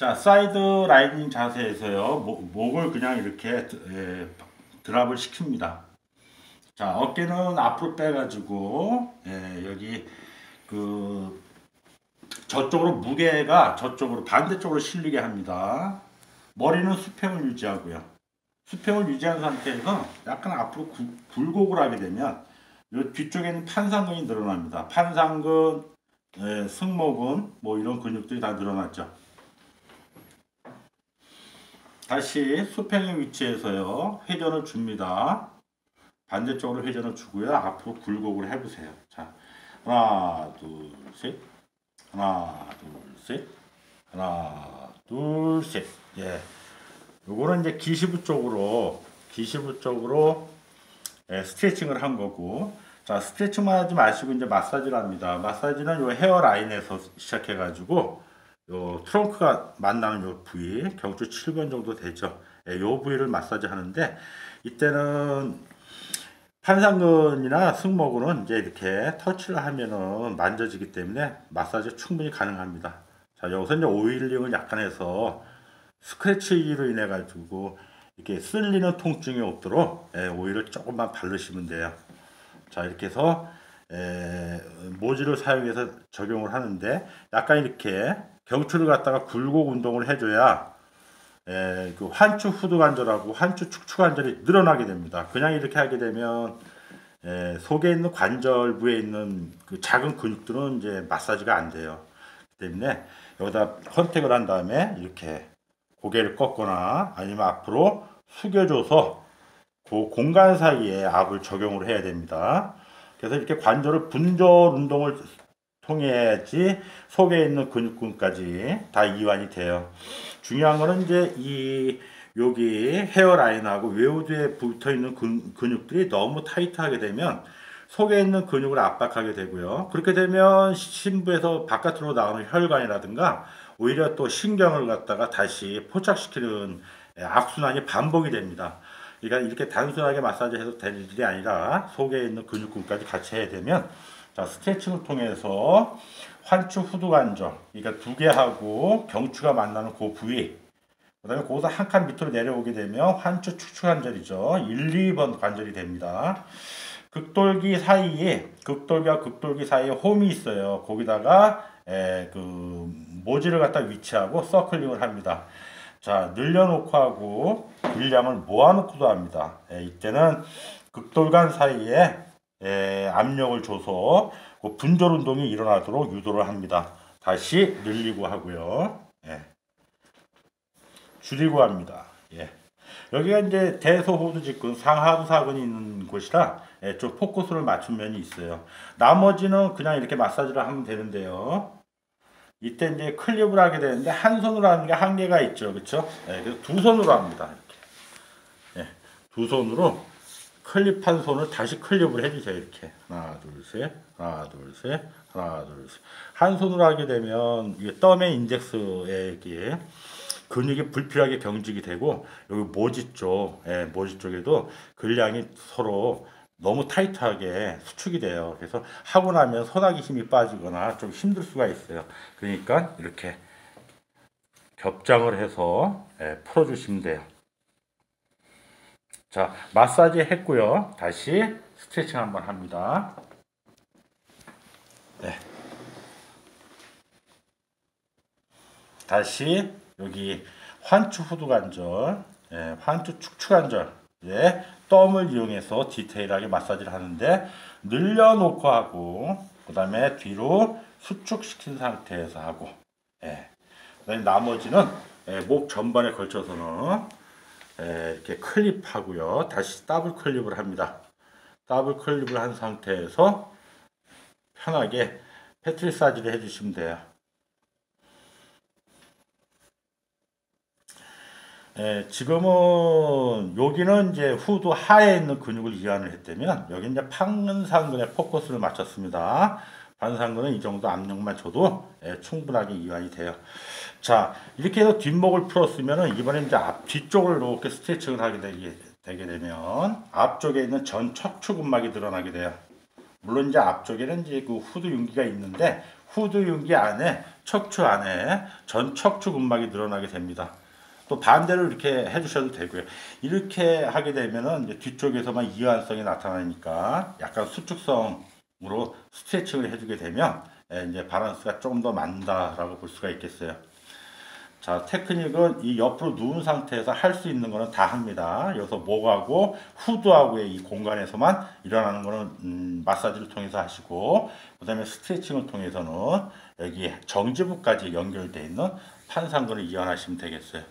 자, 사이드 라이닝 자세에서요. 목, 목을 그냥 이렇게 예, 드랍을 시킵니다. 자, 어깨는 앞으로 빼가지고 예, 여기 그 저쪽으로 무게가 저쪽으로 반대쪽으로 실리게 합니다. 머리는 수평을 유지하고요. 수평을 유지한 상태에서 약간 앞으로 구, 굴곡을 하게 되면 이 뒤쪽에는 판상근이 늘어납니다. 판상근, 예, 승모근 뭐 이런 근육들이 다 늘어났죠. 다시 수평의 위치에서요 회전을 줍니다. 반대쪽으로 회전을 주고요. 앞으로 굴곡을 해보세요. 자, 하나, 둘, 셋. 하나, 둘, 셋. 하나, 둘, 셋. 예. 요거는 이제 기시부 쪽으로, 기시부 쪽으로 예, 스트레칭을 한 거고, 자, 스트레칭만 하지 마시고 이제 마사지를 합니다. 마사지는 요 헤어라인에서 시작해가지고, 요 트렁크가 만나는 요 부위, 경추 7번 정도 되죠. 예, 요 부위를 마사지 하는데, 이때는 판상근이나 승모근은 이제 이렇게 터치를 하면은 만져지기 때문에 마사지 충분히 가능합니다. 자, 여기서 이제 오일링을 약간 해서 스크래치로 인해 가지고 이렇게 쓸리는 통증이 없도록 예, 오일을 조금만 바르시면 돼요. 자, 이렇게 해서 에, 모지를 사용해서 적용을 하는데 약간 이렇게 경추를 갖다가 굴곡 운동을 해줘야 에, 그 환추 후두 관절하고 환추 축추 관절이 늘어나게 됩니다. 그냥 이렇게 하게 되면 에, 속에 있는 관절부에 있는 그 작은 근육들은 이제 마사지가 안 돼요. 때문에 여기다 컨택을 한 다음에 이렇게 고개를 꺾거나 아니면 앞으로 숙여줘서 그 공간 사이에 압을 적용을 해야 됩니다. 그래서 이렇게 관절을 분절 운동을 통해야지 속에 있는 근육근까지 다 이완이 돼요. 중요한 거는 이제 이 여기 헤어라인하고 외우드에 붙어 있는 근육들이 너무 타이트하게 되면 속에 있는 근육을 압박하게 되고요. 그렇게 되면 심부에서 바깥으로 나오는 혈관이라든가 오히려 또 신경을 갖다가 다시 포착시키는 악순환이 반복이 됩니다. 그러니까 이렇게 단순하게 마사지해서 될 일이 아니라 속에 있는 근육근까지 같이 해야 되면 자 스트레칭을 통해서 환추 후두관절 그러니까 두 개하고 경추가 만나는 그 부위 그 다음에 거기서 한 칸 밑으로 내려오게 되면 환추 축추관절이죠. 1, 2번 관절이 됩니다. 극돌기 사이에 극돌기와 극돌기 사이에 홈이 있어요. 거기다가 에, 그 모지를 갖다 위치하고 서클링을 합니다. 자 늘려놓고 하고 분량을 모아놓고도 합니다. 에, 이때는 극돌관 사이에 에, 압력을 줘서 그 분절 운동이 일어나도록 유도를 합니다. 다시 늘리고 하고요. 예. 줄이고 합니다. 예. 여기가 이제 대소호두 직근 상하부 사근이 있는 곳이라 예, 좀 포커스를 맞춘 면이 있어요. 나머지는 그냥 이렇게 마사지를 하면 되는데요. 이때 이제 클립을 하게 되는데 한 손으로 하는 게 한계가 있죠. 그렇죠? 예, 그래서 두 손으로 합니다. 이렇게. 예, 두 손으로 클립한 손을 다시 클립을 해주세요. 이렇게 하나 둘 셋, 하나 둘 셋, 하나 둘 셋. 한 손으로 하게 되면 이게 덤의 인덱스에 이게 근육이 불필요하게 경직이 되고 여기 모지 쪽, 예, 모지 쪽에도 근량이 서로 너무 타이트하게 수축이 돼요. 그래서 하고 나면 소나기 힘이 빠지거나 좀 힘들 수가 있어요. 그러니까 이렇게 겹장을 해서 예, 풀어주시면 돼요. 자, 마사지 했고요. 다시 스트레칭 한번 합니다. 네. 다시 여기 환추 후두관절, 예, 환추 축추관절, 예, 덤을 이용해서 디테일하게 마사지를 하는데 늘려놓고 하고 그 다음에 뒤로 수축시킨 상태에서 하고 예, 나머지는 예, 목 전반에 걸쳐서는 이렇게 클립하고요. 다시 더블 클립을 합니다. 더블 클립을 한 상태에서 편하게 패트리사지를 해주시면 돼요. 예, 지금은 여기는 이제 후드 하에 있는 근육을 이완을 했다면 여기 이제 판상근에 포커스를 맞췄습니다. 반상근은 이 정도 압력만 줘도 예, 충분하게 이완이 돼요. 자, 이렇게 해서 뒷목을 풀었으면 이번에 이제 앞 뒤쪽을 이렇게 스트레칭을 하게 되게, 되게 되면 앞쪽에 있는 전 척추근막이 늘어나게 돼요. 물론 이제 앞쪽에는 이제 그 후두 윤기가 있는데 후두 윤기 안에 척추 안에 전 척추 근막이 늘어나게 됩니다. 또 반대로 이렇게 해주셔도 되고요. 이렇게 하게 되면은 이제 뒤쪽에서만 이완성이 나타나니까 약간 수축성 으로 스트레칭을 해주게 되면 예, 이제 바란스가 조금 더 맞다라고 볼 수가 있겠어요. 자, 테크닉은 이 옆으로 누운 상태에서 할 수 있는 거는 다 합니다. 여기서 목하고 후두하고의 이 공간에서만 일어나는 거는 음, 마사지를 통해서 하시고 그 다음에 스트레칭을 통해서는 여기 정지부까지 연결되어 있는 판상근을 이완하시면 되겠어요.